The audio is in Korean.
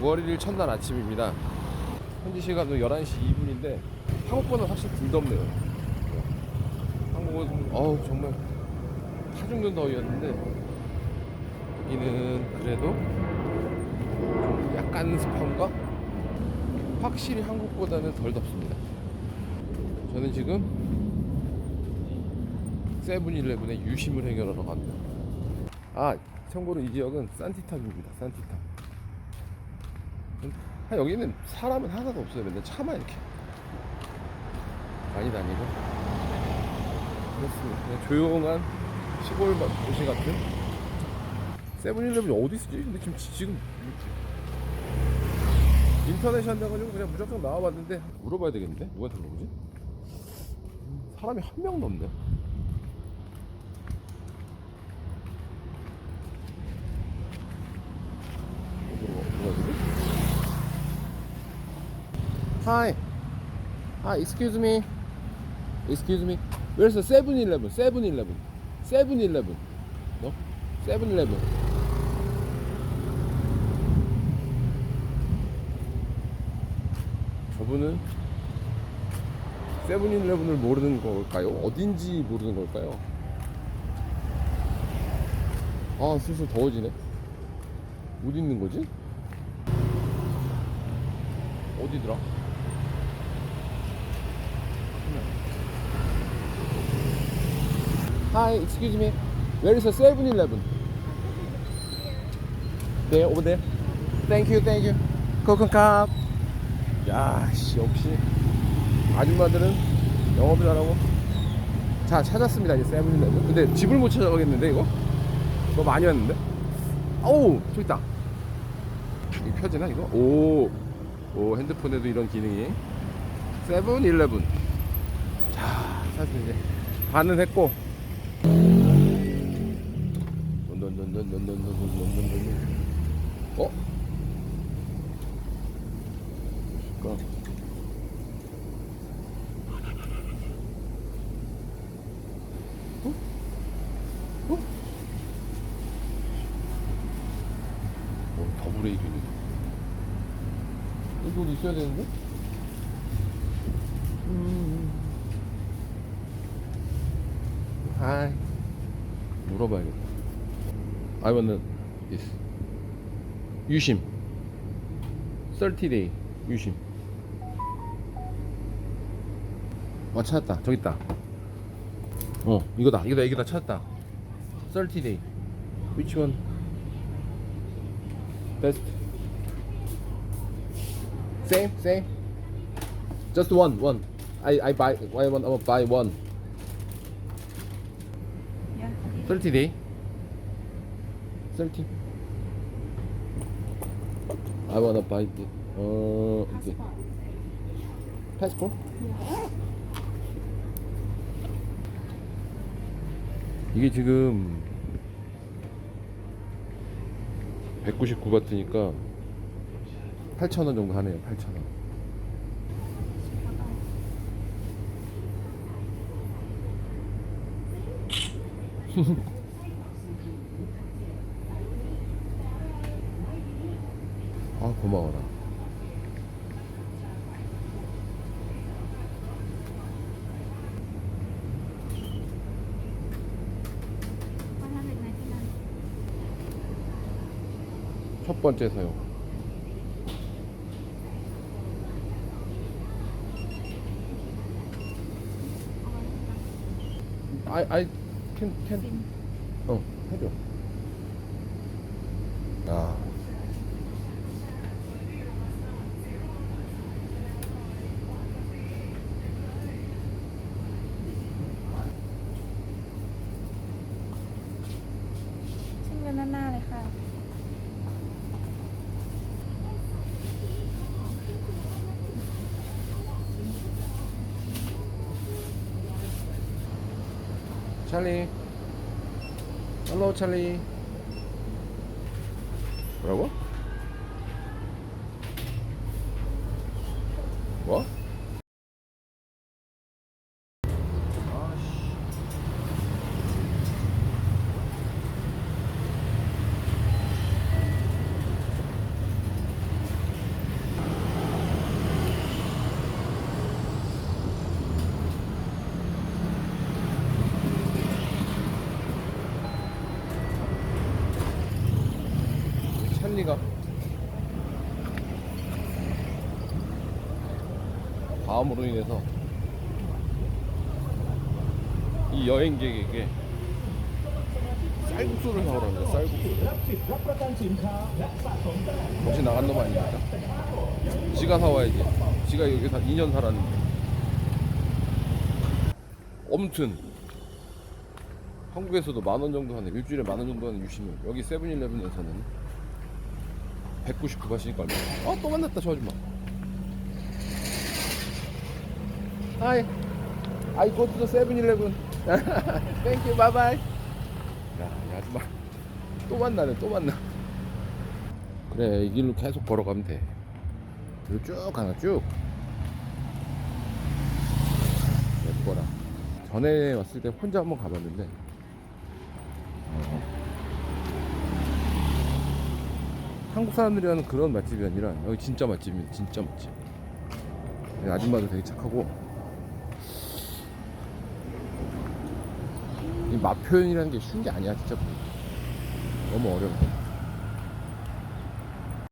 9월 1일 첫날 아침입니다. 현지 시간은 11시 2분인데 한국보다 확실히 덜 덥네요. 한국은 어우 정말 타 죽는 더위였는데 여기는 그래도 좀 약간 습함과 확실히 한국보다는 덜 덥습니다. 저는 지금 세븐일레븐의 유심을 해결하러 갑니다. 아, 참고로 이 지역은 산티탑입니다. 산티탑. 아, 여기는 사람은 하나도 없어요. 맨날 차만 이렇게 많이 다니고. 그렇습니다. 조용한 시골 마- 도시 같은 세븐일레븐이 어디 있지? 근데 지금 지금 인터넷이 안 돼가지고 그냥 무조건 나와봤는데 물어봐야 되겠는데 물어보지? 음, 사람이 한 명도 없네. Hi. Hi, excuse me. Excuse me. Where's the 7-Eleven? 7-Eleven. 7-Eleven. No? 7-Eleven. 저분은 세븐일레븐을 모르는 걸까요? 어딘지 모르는 걸까요? 아 슬슬 더워지네 어디 있는 거지? 어디더라? Hi, excuse me. Where is the 7-Eleven? There, over there. Thank you, thank you. 코코캅. 야, 씨, 역시 아줌마들은 영업을 잘하고. 자, 찾았습니다. 이제 세븐일레븐. 근데 집을 못 찾아가겠는데 이거? 너 많이 왔는데? 어우, 저기 있다. 이거 펴지나 이거? 오, 오 핸드폰에도 이런 기능이. 세븐일레븐. 자, 사실 이제 반은 했고. 어? 그러니까 어? 어? 어, 더블 에이전이 이거 있어야 되는데? 음. 하이 물어봐야겠다 I want this 유심 30day 유심 어 찾았다 저기 있다 어 이거다 이거다 이거다 찾았다 30day which one best same same just one one I I buy I want want buy one Yeah. 30 day 30 I wanna buy it 어 Passport. 패스포? 이게 지금 199바트니까 8,000원 정도 하네요 8,000원 고마워라. 첫 번째 사용. 아이 아이 캔캔 어 해줘. 아. ชิ้นเงินหน้าๆเลยค่ะ 찰리 헬로 찰리 뭐라고? 뭐? 다음으로 인해서 이 여행객에게 쌀국수를 사오라는 쌀국수. 혹시 나간 놈 아닙니까? 지가 사와야지. 지가 여기서 2년 살았는데. 아무튼 한국에서도 만 원 정도 하는 일주일에 만 원 정도 하는 유심을 여기 세븐일레븐에서는 199 하시니까 얼마 아또 만났다 저 아줌마 하이 I go to the 7-Eleven Thank you. Bye bye 야, 이 아줌마. 또 만나네 또 만나. 그래 이 길로 계속 걸어가면 돼. 이리로 쭉 가나 쭉? 예뻐라. 전에 왔을 때 혼자 한번 가봤는데. 어, 한국 사람들이 하는 그런 맛집이 아니라 여기 진짜 맛집입니다 진짜 맛집. 이 아줌마도 되게 착하고 맛 표현이라는 게 쉬운 게 아니야 진짜. 너무 어려워